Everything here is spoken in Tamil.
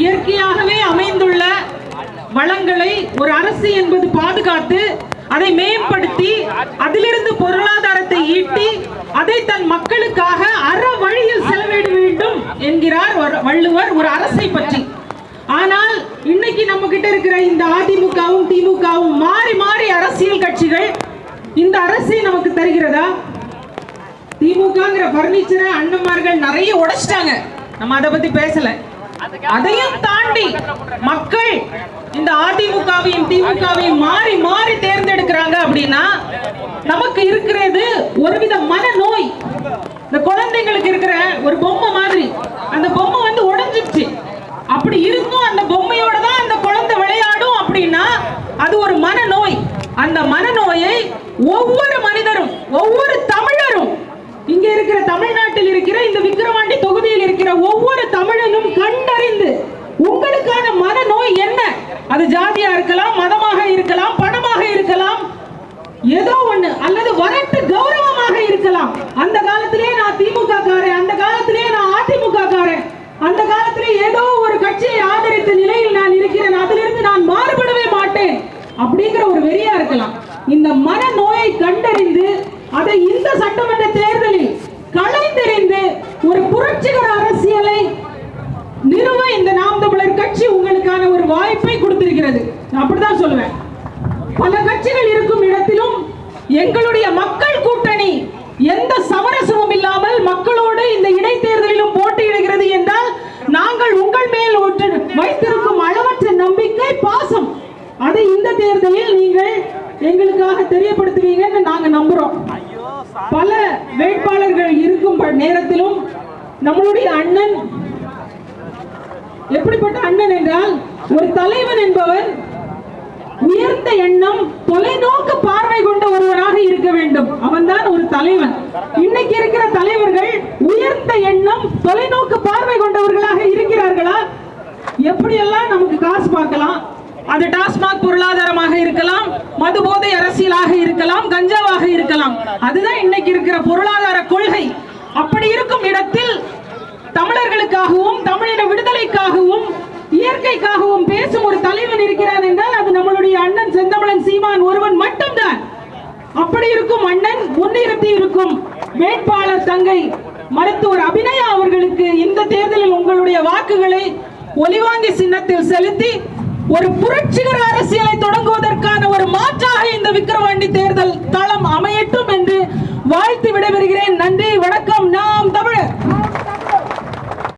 இயற்கையாகவே அமைந்துள்ள வளங்களை ஒரு அரசு என்பது பாதுகாத்து அதை மேம்படுத்தி அதிலிருந்து பொருளாதாரத்தை ஈட்டி அதை தன் மக்களுக்காக அற வழியில் செலவிட வேண்டும் என்கிறார் வள்ளுவர் ஒரு அரசை பற்றி. ஆனால் இன்னைக்கு நம்ம கிட்ட இருக்கிற இந்த அதிமுகவும் திமுகவும் மாறி மாறி அரசியல் கட்சிகள் இந்த அரசை நமக்கு தருகிறதா? திமுகங்கிற பர்னிச்சரை அண்ணன்மார்கள் நிறைய உடைச்சிட்டாங்க. நம்ம அதை பத்தி பேசல. அதையும் தாண்டி மக்கள் இந்த அதிமுகவையும் திமுகவையும் மாறி மாறி தேர்ந்தெடுக்கிறாங்க அப்படின்னா நமக்கு இருக்கிறது ஒரு மனநோய் இந்த குழந்தைங்களுக்கு இருக்கிற ஒரு பொம்மை மாதிரி அந்த பொம்மை வந்து உடைஞ்சிருச்சு அப்படி இருந்தும் அந்த பொம்மையோட தான் அந்த குழந்தை விளையாடும் அப்படின்னா அது ஒரு மனநோய் அந்த மனநோயை ஒவ்வொரு மனிதரும் ஒவ்வொரு தமிழரும் இங்க இருக்கிற தமிழ்நாட்டில் இருக்கிற இந்த விக்கிரவாண்டி தொகுதியில் இருக்கிற ஒவ்வொரு தமிழனும் கண்டறிந்து உங்களுக்கான மனநோய் என்ன? அது ஜாதியா இருக்கலாம் மதமாக இருக்கலாம் பணமாக இருக்கலாம் ஏதோ ஒண்ணு அல்லது வரட்டு கௌரவமாக இருக்கலாம். அந்த காலத்திலே நான் திமுக காரன் அந்த காலத்திலே நான் அதிமுக காரன். அந்த காலத்திலே ஏதோ ஒரு கட்சியை ஆதரித்த நிலையில் நான் இருக்கிறேன். அதிலிருந்து நான் மாறுபடவே மாட்டேன் அப்படிங்கிற ஒரு வெறியா இருக்கலாம். இந்த மன நோயை கண்டறிந்து அதை இந்த சட்டமன்ற தேர்தலில் கலைந்தெறிந்து ஒரு புரட்சிகர அரசியலை நிறுவ இந்த நாம் தமிழர் கட்சி உங்களுக்கான ஒரு வாய்ப்பை கொடுத்திருக்கிறது. நான் அப்படிதான் சொல்லுவேன். பல கட்சிகள் இருக்கும் இடத்திலும் எங்களுடைய மக்கள் கூட்டணி எந்த சமரசமும் இல்லாமல் மக்களோடு இந்த இடைத்தேர்தலிலும் போட்டியிடுகிறது என்றால் நாங்கள் உங்கள் மேல் ஒற்று- வைத்திருக்கும் அளவற்ற நம்பிக்கை பாசம். அதை இந்த தேர்தலில் நீங்கள் எங்களுக்காக தெரியப்படுத்துவீங்கன்னு நாங்க நம்புறோம். பல வேட்பாளர்கள் இருக்கும் நேரத்திலும் நம்மளுடைய அண்ணன் எப்படிப்பட்ட அண்ணன் என்றால் ஒரு தலைவன் என்பவர் உயர்ந்த எண்ணம் தொலைநோக்கு பார்வை கொண்ட ஒருவராக இருக்க வேண்டும். அவன்தான் ஒரு தலைவன். இன்னைக்கு இருக்கிற தலைவர்கள் உயர்ந்த எண்ணம் தொலைநோக்கு பார்வை கொண்டவர்களாக இருக்கிறார்களா? எப்படியெல்லாம் நமக்கு காசு பார்க்கலாம்? அது டாஸ்மாக் பொருளாதாரமாக இருக்கலாம் மது போதை அதுதான் இன்னைக்கு இருக்கிற பொருளாதார கொள்கை. அப்படி இருக்கும் இடத்தில் தமிழர்களுக்காகவும் தமிழின விடுதலைக்காகவும் இயற்கைக்காகவும் பேசும் ஒரு தலைவன் இருக்கிறான் என்றால் அது நம்மளுடைய அண்ணன் செந்தமிழன் சீமான் ஒருவன் மட்டும்தான். அப்படி இருக்கும் அண்ணன் முன்னிறுத்தி இருக்கும் வேட்பாளர் தங்கை மருத்துவர் அபிநயா அவர்களுக்கு இந்த தேர்தலில் உங்களுடைய வாக்குகளை ஒலிவாங்கி சின்னத்தில் செலுத்தி ஒரு புரட்சிகர அரசியலை தொடங்குவதற்கான ஒரு மாற்றாக இந்த விக்கிரவாண்டி தேர்தல் தள